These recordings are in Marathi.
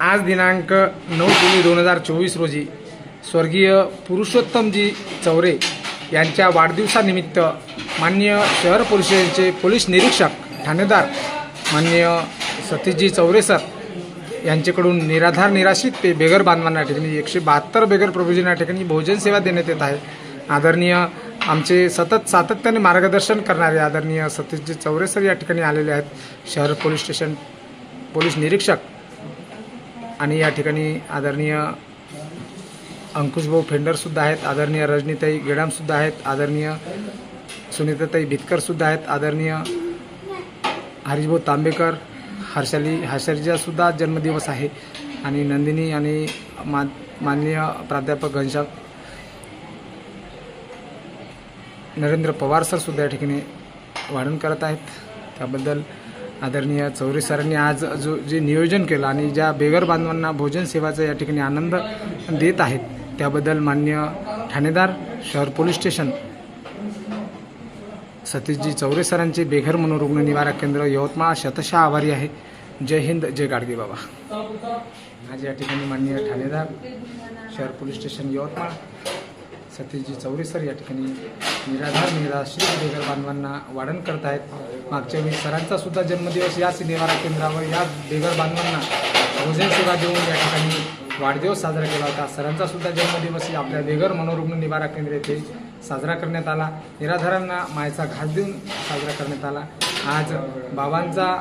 आज दिनांक नऊ जुलै दोन हजार चोवीस रोजी स्वर्गीय पुरुषोत्तमजी चौरे यांच्या वाढदिवसानिमित्त माननीय शहर परिषदेचे पोलीस निरीक्षक ठाणेदार मान्य सतीशजी चौरे सर यांच्याकडून निराधार निराश्रित पे बेघर बांधवांना ठिकाणी एकशे बहात्तर बेघर प्रभूजींना ठिकाणी भोजन सेवा देण्यात येत आहे. आदरणीय आमचे सतत सातत्याने मार्गदर्शन करणारे आदरणीय सतीशजी चौरे सर या ठिकाणी आलेले आहेत. शहर पोलीस स्टेशन पोलीस निरीक्षक आणि या ठिकाणी आदरणीय अंकुशभाऊ फेंडरसुद्धा आहेत आदरणीय रजनीताई गेडामसुद्धा आहेत आदरणीय सुनीताताई भितकरसुद्धा आहेत आदरणीय हरीशभाऊ तांबेकर हर्षाली हर्षरीजासुद्धा जन्मदिवस आहे. आणि नंदिनी आणि मा माननीय प्राध्यापक घनश्याम नरेंद्र पवार सरसुद्धा या ठिकाणी वाढण करत आहेत. त्याबद्दल आदरणीय चौरे सरांनी आज जो जे नियोजन केलं आणि ज्या बेघर बांधवांना भोजन सेवाचा या ठिकाणी आनंद देत आहेत त्याबद्दल मान्य ठाणेदार शहर पोलीस स्टेशन. सतीशजी चौरे सरांचे बेघर मनोरुग्ण निवारक केंद्र यवतमाळ शतशः आभारी आहे. जय हिंद जय गाडगे बाबा. आज या ठिकाणी माननीय ठाणेदार शहर police station Yavatmal. Satishji Chaure sir या ठिकाणी निराधार निराश्रित बेघर बांधवांना वाढण करत आहेत मागच्या वेळी सरांचा सुद्धा जन्मदिवस याच निवारा केंद्रावर या बेघर बांधवांना भोजन सेवा देऊन या ठिकाणी वाढदिवस साजरा केला होता. सरांचा सुद्धा जन्मदिवस आपल्या बेघर मनोरुग्ण निवारा केंद्र येथे साजरा करण्यात आला. निराधारांना मायचा घास देऊन साजरा करण्यात आला. आज बाबांचा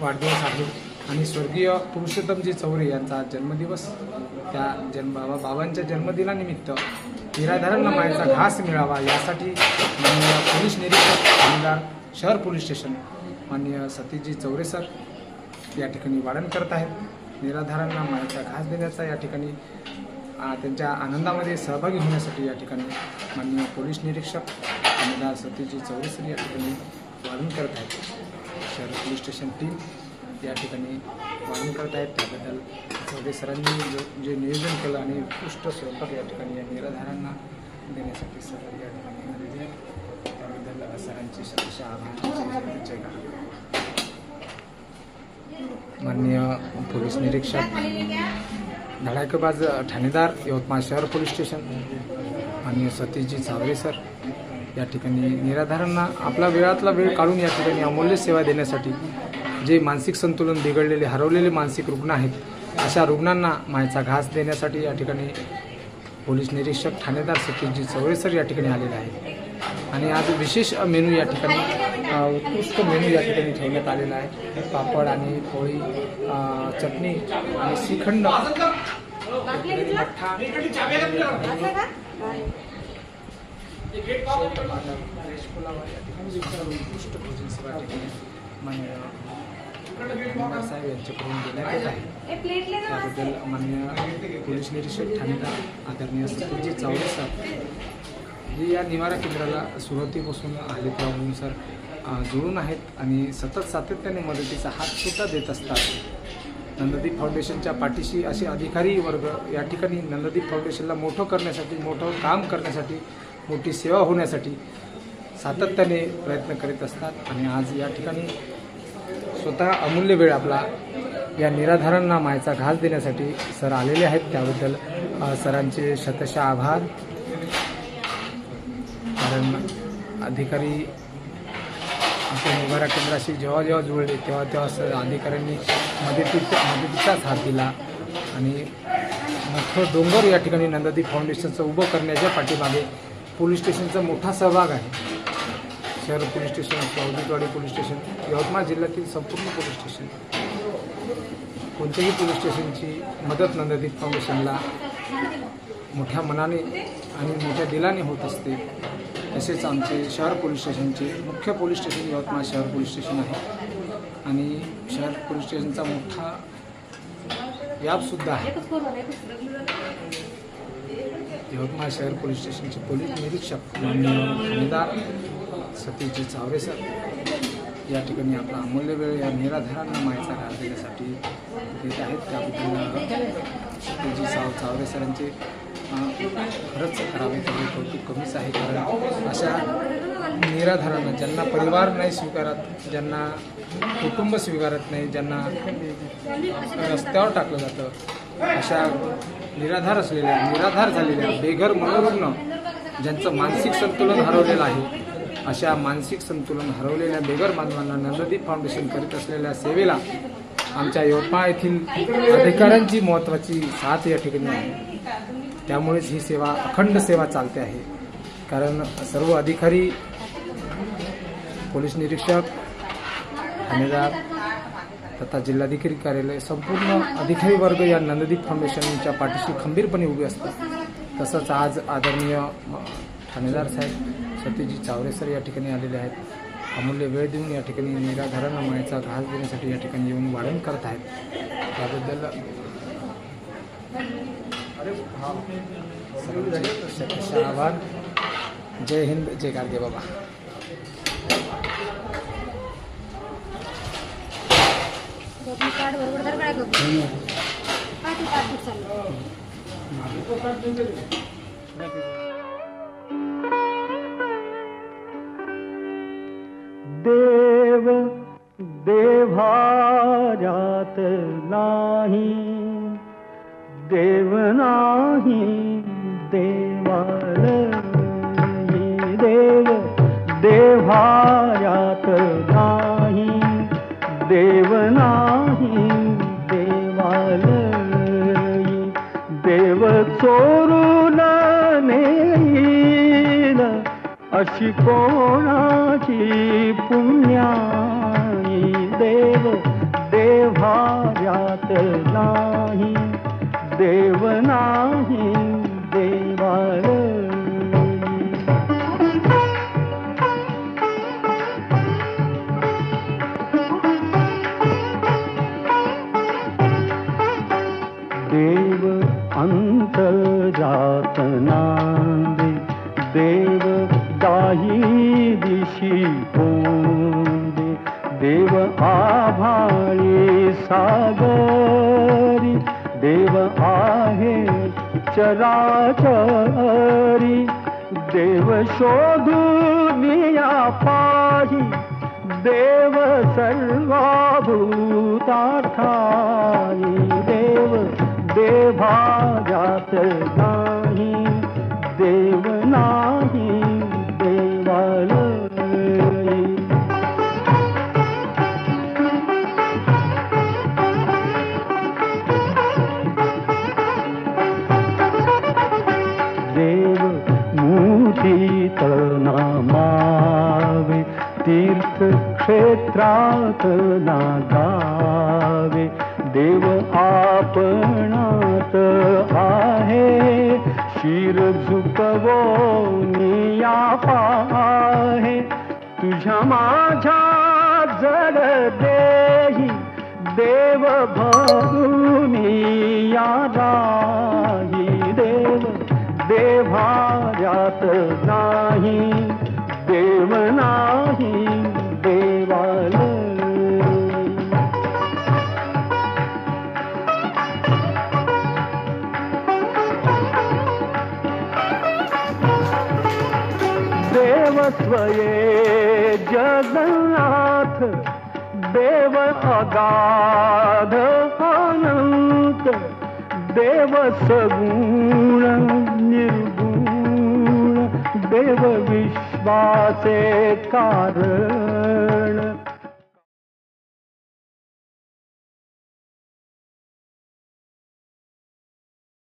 वाढदिवस आहे आणि स्वर्गीय पुरुषोत्तमजी चौरे यांचा जन्मदिवस त्या जन्म बाबा बाबांच्या जन्मदिनानिमित्त निराधारांना मायेचा घास मिळावा यासाठी माननीय पोलीस निरीक्षक आमदार शहर पोलीस स्टेशन माननीय सतीजी चौरे सर या ठिकाणी वाढण करत आहेत. निराधारांना मायाचा घास देण्याचा या ठिकाणी त्यांच्या आनंदामध्ये सहभागी होण्यासाठी या ठिकाणी माननीय पोलीस निरीक्षक आमदार सतीजी चौरे सर या ठिकाणी वाढण करत आहेत. शहर पोलीस स्टेशन टीम या ठिकाणी वाढण करत आहेत. त्याबद्दल सरांनी जे नियोजन केलं आणि उत्कृष्ट स्वयंपाक या ठिकाणी या निराधारांना देण्यासाठी सर या ठिकाणी आलेले त्याबद्दल सरांची शतशः आभार. माननीय पोलीस निरीक्षक धडाकेबाज ठाणेदार यवतमाळ शहर पोलीस स्टेशन. माननीय सतीशजी चावरे सर या ठिकाणी निराधारांना आपला वेळातला वेळ काढून या ठिकाणी अमूल्य सेवा देण्यासाठी जे मानसिक संतुलन बिघडलेले हरवलेले मानसिक रुग्ण आहेत अशा रुग्णांना मायचा घास देण्यासाठी या ठिकाणी पोलीस निरीक्षक ठाणेदार सतीशजी चौरे सर या ठिकाणी आलेले आहेत. आणि आज विशेष मेनू या ठिकाणी उत्कृष्ट मेनू या ठिकाणी ठेवण्यात आलेला आहे. पापड आणि पोळी चटणी आणि श्रीखंड. उत्कृष्ट भोजन सेवा ठिकाणी आमदार साहेब यांच्याकडून देण्यात येत आहे त्याबद्दल माननीय पोलीस निरीक्षक ठाणेदार आदरणीय सतीशजी चावले सर. हे या निवारा केंद्राला सुरुवातीपासून आले तेव्हा सर अ, जुळून आहेत आणि सतत सातत्याने मदतीचा हातसुद्धा देत असतात. नंददीप फाउंडेशनच्या पाठीशी असे अधिकारी वर्ग या ठिकाणी नंददीप फाउंडेशनला मोठं करण्यासाठी मोठं काम करण्यासाठी मोठी सेवा होण्यासाठी सातत्याने प्रयत्न करीत असतात आणि आज या ठिकाणी स्वतः अमूल्य वेळ आपला या निराधारांना मायचा घास देण्यासाठी सर आलेले आहेत. त्याबद्दल सरांचे शतशः आभार. कारण अधिकारी आपल्या निवारा केंद्राशी जेव्हा जेव्हा जुळले तेव्हा तेव्हा सर अधिकाऱ्यांनी मदतीचा मदतीचाच हात दिला. आणि मोठं डोंगर या ठिकाणी नंदादी फाउंडेशनचं उभं करण्याच्या पाठीमागे पोलीस स्टेशनचा मोठा सहभाग आहे. शहर police station Chaudhariwadi police station Yavatmal जिल्ह्यातील संपूर्ण पोलीस स्टेशन. कोणत्याही पोलीस स्टेशनची मदत नंदादीप फाउंडेशनला मोठ्या मनाने आणि मोठ्या दिलाने होत असते तसेच आमचे शहर पोलीस स्टेशनचे मुख्य पोलीस स्टेशन यवतमाळ शहर पोलीस स्टेशन आहे. आणि शहर पोलीस स्टेशनचा मोठा व्यापसुद्धा आहे. यवतमाळ शहर पोलीस स्टेशनचे पोलीस निरीक्षक माननीय सतीजी चावरे सर या ठिकाणी आपला अमूल्य वेळ या निराधारांना माहिती घास देण्यासाठी देत आहेत. त्याबद्दल सतीजी चाव चावरे सरांचे खरंच करावे तेवढे कौतुक कमीच आहे. कारण अशा निराधारांना ज्यांना परिवार नाही स्वीकारत ज्यांना कुटुंब स्वीकारत नाही ज्यांना रस्त्यावर टाकलं जातं अशा निराधार असलेल्या निराधार झालेल्या बेघर मनोरुग्ण ज्यांचं मानसिक संतुलन हरवलेलं आहे अशा मानसिक संतुलन हरवलेल्या बेघर बांधवांना नंददीप फाउंडेशन करीत असलेल्या सेवेला आमच्या यवतमाळ येथील अधिकाऱ्यांची महत्त्वाची साथ या ठिकाणी आहे. त्यामुळेच ही सेवा अखंड सेवा चालते आहे. कारण सर्व अधिकारी पोलीस निरीक्षक ठाणेदार तथा जिल्हाधिकारी कार्यालय संपूर्ण अधिकारी वर्ग या नंददीप फाउंडेशनच्या पाठीशी खंबीरपणे उभे असतात. तसंच आज आदरणीय थानेदार ठाणेदार साहेब सत्यजित चावरे सर या ठिकाणी आलेले आहेत. अमूल्य वेळ देऊन या ठिकाणी निराधारांना मायेचा घास देण्यासाठी या ठिकाणी येऊन वाढण करत आहेत. त्याबद्दल सर्वांचे आभार. जय हिंद जय गाडगे बाबा. काय देव देवायात नाही देव नाही देवालयी देव चोरून नेईल अशी कोणाची पुण्याई? देव देवायात नाही देव नाही देवालयी. देव आहे चराचरी. देव शोधून पाही देव सर्वाभूतार्थाई देव देभाजात नाही नामावे तीर्थक्षेत्रात नागावे देव आपणात आहे शिर तुझ्या माझ्या जड देही देव देव देभाऱ्यात नाही देव नाही देवाल. देव स्वये जगन्नाथ देव अगाध अनंत देव सगुण देव विश्वासे कारण।